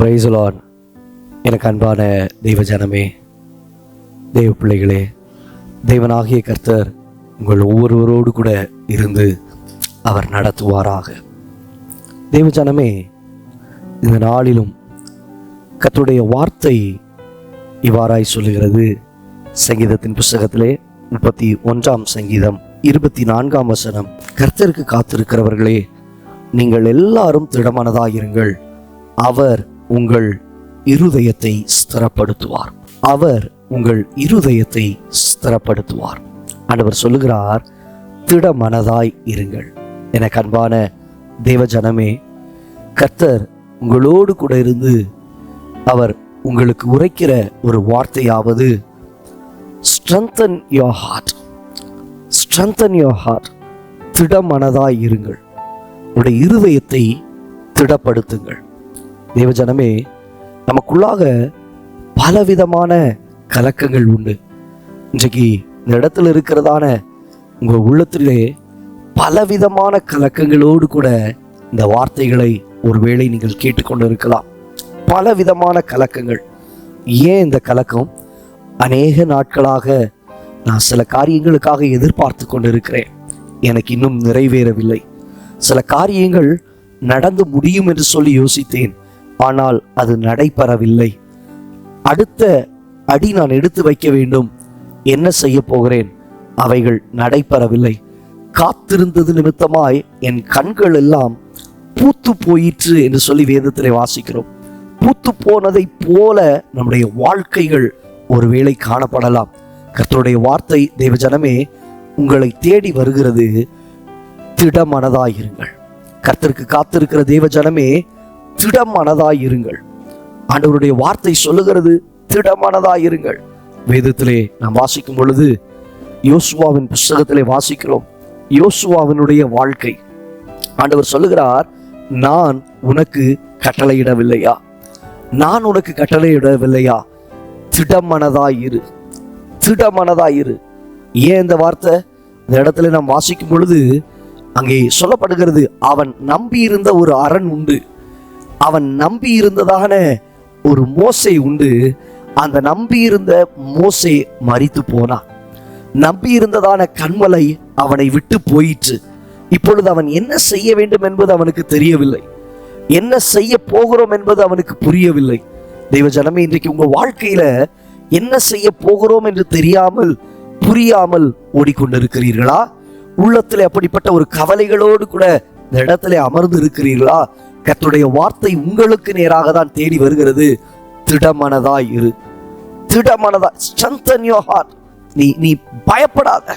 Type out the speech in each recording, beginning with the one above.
பிரைசலான் எனக்கு அன்பான தெய்வ ஜனமே தெய்வ பிள்ளைகளே தெய்வனாகிய கர்த்தர் உங்கள் ஒவ்வொருவரோடு கூட இருந்து அவர் நடத்துவாராக. தெய்வ ஜனமே இந்த நாளிலும் கத்துடைய வார்த்தை இவ்வாறாய் சொல்லுகிறது. சங்கீதத்தின் புஸ்தகத்திலே முப்பத்தி ஒன்றாம் சங்கீதம் இருபத்தி நான்காம் வசனம். கர்த்தருக்கு காத்திருக்கிறவர்களே நீங்கள் எல்லாரும் திடமானதாயிருங்கள் அவர் உங்கள் இருதயத்தை ஸ்திரப்படுத்துவார். அவர் உங்கள் இருதயத்தை ஸ்திரப்படுத்துவார். ஆண்டவர் சொல்லுகிறார் திடமனதாய் இருங்கள். எனக்கு அன்பான தேவ ஜனமே கர்த்தர் உங்களோடு கூட இருந்து அவர் உங்களுக்கு உரைக்கிற ஒரு வார்த்தையாவது strengthen your heart strengthen your heart திடமனதாய் இருங்கள். உடைய இருதயத்தை திடப்படுத்துங்கள். தேவஜனமே நமக்குள்ளாக பலவிதமான கலக்கங்கள் உண்டு. இன்றைக்கு இந்த இடத்துல இருக்கிறதான உங்கள் உள்ளத்திலே பலவிதமான கலக்கங்களோடு கூட இந்த வார்த்தைகளை ஒருவேளை நீங்கள் கேட்டுக்கொண்டு இருக்கலாம் பலவிதமான கலக்கங்கள். ஏன் இந்த கலக்கம்? அநேக நாட்களாக நான் சில காரியங்களுக்காக எதிர்பார்த்து கொண்டிருக்கிறேன். எனக்கு இன்னும் நிறைவேறவில்லை. சில காரியங்கள் நடந்து முடியும் என்று சொல்லி யோசித்தேன். ஆனால் அது நடைபெறவில்லை. அடுத்த அடி நான் எடுத்து வைக்க வேண்டும். என்ன செய்ய போகிறேன்? அவைகள் நடைபெறவில்லை. காத்திருந்தது நிமித்தமாய் என் கண்கள் எல்லாம் பூத்து போயிற்று என்று சொல்லி வேதத்திலே வாசிக்கிறோம். பூத்து போனதை போல நம்முடைய வாழ்க்கைகள் ஒருவேளை காணப்படலாம். கர்த்தருடைய வார்த்தை தேவஜனமே உங்களை தேடி வருகிறது. திடமனதாயிருங்கள். கர்த்தருக்கு காத்திருக்கிற தேவஜனமே திடமனதாயிருங்கள். ஆண்டவருடைய வார்த்தை சொல்லுகிறது திடமனதாயிருங்கள். வேதத்திலே நாம் வாசிக்கும் பொழுது யோசுவாவின் புஸ்தகத்திலே வாசிக்கிறோம். யோசுவாவினுடைய வாழ்க்கை. ஆண்டவர் சொல்லுகிறார் நான் உனக்கு கட்டளையிடவில்லையா? நான் உனக்கு கட்டளையிடவில்லையா? திடமனதாயிரு. திடமனதாயிரு. ஏன் இந்த வார்த்தை? இந்த இடத்துல நாம் வாசிக்கும் பொழுது அங்கே சொல்லப்படுகிறது அவன் நம்பி இருந்த ஒரு அரண் உண்டு. அவன் நம்பி இருந்ததான ஒரு மோசை உண்டு. அந்த நம்பி இருந்த மோசை மறித்து போனான். நம்பி இருந்ததான கண்மலை அவனை விட்டு போயிற்று. இப்பொழுது அவன் என்ன செய்ய வேண்டும் என்பது அவனுக்கு தெரியவில்லை. என்ன செய்ய போகிறோம் என்பது அவனுக்கு புரியவில்லை. தெய்வ ஜனமே இன்றைக்கு உங்க வாழ்க்கையில என்ன செய்ய போகிறோம் என்று தெரியாமல் புரியாமல் ஓடிக்கொண்டிருக்கிறீர்களா? உள்ளத்துல அப்படிப்பட்ட ஒரு கவலைகளோடு கூட இந்த இடத்துல அமர்ந்து இருக்கிறீர்களா கத்துடைய வார்த்தை உங்களுக்கு நேராக தான் தேடி வருகிறது. திடமனதாய் இரு. திடமனதா ஸ்ட்ரென்தன் your ஹார்ட் நீ நீ பயப்படாத.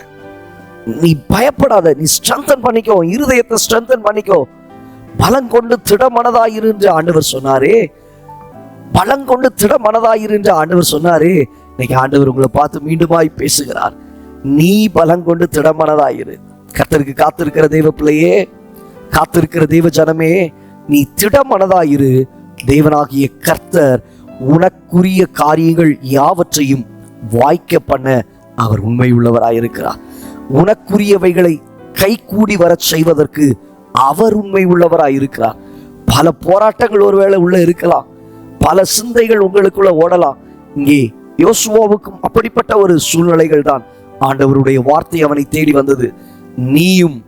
நீ பயப்படாத. நீ ஸ்ட்ரென்தன் பண்ணிக்கோ. இருதயத்தை ஸ்ட்ரென்தன் பண்ணிக்கோ. பலம் கொண்டு திடமனதாயிரு என்று ஆண்டவர் சொன்னாரே. பலம் கொண்டு திடமனதாயிரு என்று ஆண்டவர் சொன்னாரே. இன்னைக்கு ஆண்டவர் உங்களை பார்த்து மீண்டுமாய் பேசுகிறார். நீ பலம் கொண்டு திடமனதாயிரு கத்தருக்கு காத்திருக்கிற தெய்வ பிள்ளையே காத்திருக்கிற தெய்வ ஜனமே நீ திடமனதாயிரு. தேவனாகிய கர்த்தர் உனக்குரிய காரியங்கள் யாவற்றையும் வாய்க்க பண்ண அவர் உண்மையுள்ளவராயிருக்கிறார் உனக்குரியவைகளை கைகூடி வரச் செய்வதற்கு அவர் உண்மை உள்ளவராயிருக்கிறார். பல போராட்டங்கள் ஒருவேளை உள்ள இருக்கலாம். பல சிந்தைகள் உங்களுக்குள்ள ஓடலாம். இங்கே யோசுவாவுக்கும் அப்படிப்பட்ட ஒரு சூழ்நிலைகள் தான் ஆண்டவருடைய வார்த்தை அவனை தேடி வந்தது. நீயும்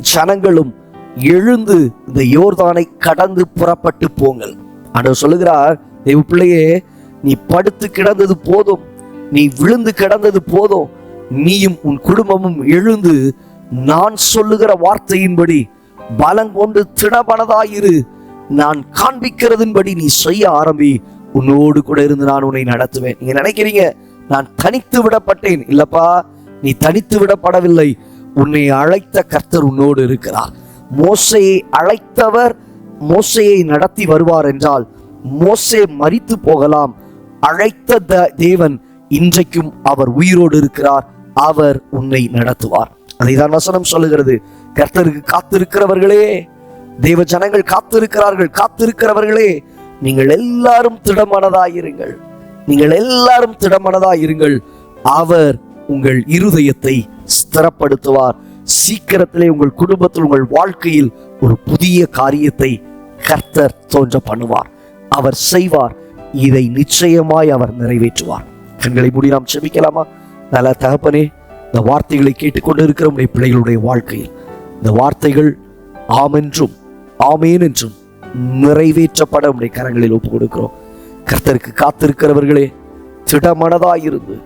ஜனங்களும் எழுந்து இந்த யோர்தானை கடந்து புறப்பட்டு போங்கள். ஆண்டவர் சொல்லுகிறார் தெய்வ பிள்ளையே நீ படுத்து கிடந்தது போதும். நீ விழுந்து கிடந்தது போதும். நீயும் உன் குடும்பமும் எழுந்து நான் சொல்லுகிற வார்த்தையின்படி பலம் கொண்டு திடமனதாயிரு நான் காண்பிக்கிறதின்படி நீ செய்ய ஆரம்பி. உன்னோடு கூட இருந்து நான் உன்னை நடத்துவேன். நீங்க நினைக்கிறீங்க நான் தனித்து விடப்பட்டேன். இல்லப்பா நீ தனித்து விடப்படவில்லை. உன்னை அழைத்த கர்த்தர் உன்னோடு இருக்கிறார். மோசையை அழைத்தவர் மோசையை நடத்தி வருவார் என்றால் மோசே மரித்து போகலாம். அழைத்த த- தேவன் இன்றைக்கும் அவர் உயிரோடு இருக்கிறார். அவர் உன்னை நடத்துவார். அதைதான் வசனம் சொல்லுகிறது. கர்த்தருக்கு காத்திருக்கிறவர்களே தேவ ஜனங்கள் காத்திருக்கிறார்கள் காத்திருக்கிறவர்களே நீங்கள் எல்லாரும் திடமனதாயிருங்கள் நீங்கள் எல்லாரும் திடமனதாயிருங்கள் அவர் உங்கள் இருதயத்தை ஸ்திரப்படுத்துவார். சீக்கிரத்திலே உங்கள் குடும்பத்தில் உங்கள் வாழ்க்கையில் ஒரு புதிய காரியத்தை கர்த்தர் தோன்ற பண்ணுவார். அவர் செய்வார். இதை நிச்சயமாய் அவர் நிறைவேற்றுவார். கண்களை மூடி நாம் செபிக்கலாமா? நல்ல தகப்பனே இந்த வார்த்தைகளை கேட்டுக்கொண்டு இருக்கிற உடைய பிள்ளைகளுடைய வாழ்க்கையில். இந்த வார்த்தைகள் ஆமென்றும் ஆமேன் என்றும் நிறைவேற்றப்பட உடைய கரங்களில் ஒப்பு கொடுக்கிறோம் கர்த்தருக்கு காத்திருக்கிறவர்களே திடமனதாயிருந்து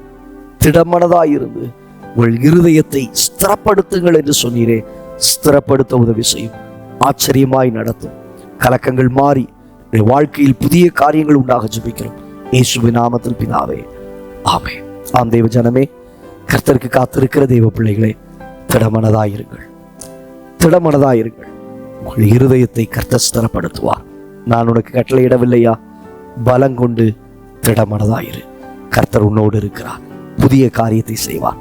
திடமனதாயிருந்து உங்கள் இருதயத்தை ஸ்திரப்படுத்துங்கள் என்று சொன்னீரே ஸ்திரப்படுத்த உதவி செய்யும். ஆச்சரியமாய் நடத்தும். கலக்கங்கள் மாறி உடைய வாழ்க்கையில் புதிய காரியங்கள் உண்டாக ஜபிக்கிறோம். இயேசுவி நாமத்தில் பிதாவே ஆமே ஆம் தெய்வ ஜனமே கர்த்தருக்கு காத்திருக்கிற தெய்வ பிள்ளைகளே திடமனதாயிருங்கள் திடமனதாயிருங்கள் உங்கள் இருதயத்தை கர்த்தர் ஸ்திரப்படுத்துவார். நான் உனக்கு கட்டளையிடவில்லையா? பலங்கொண்டு திடமனதாயிரு. கர்த்தர் உன்னோடு இருக்கிறார். புதிய காரியத்தை செய்வார்.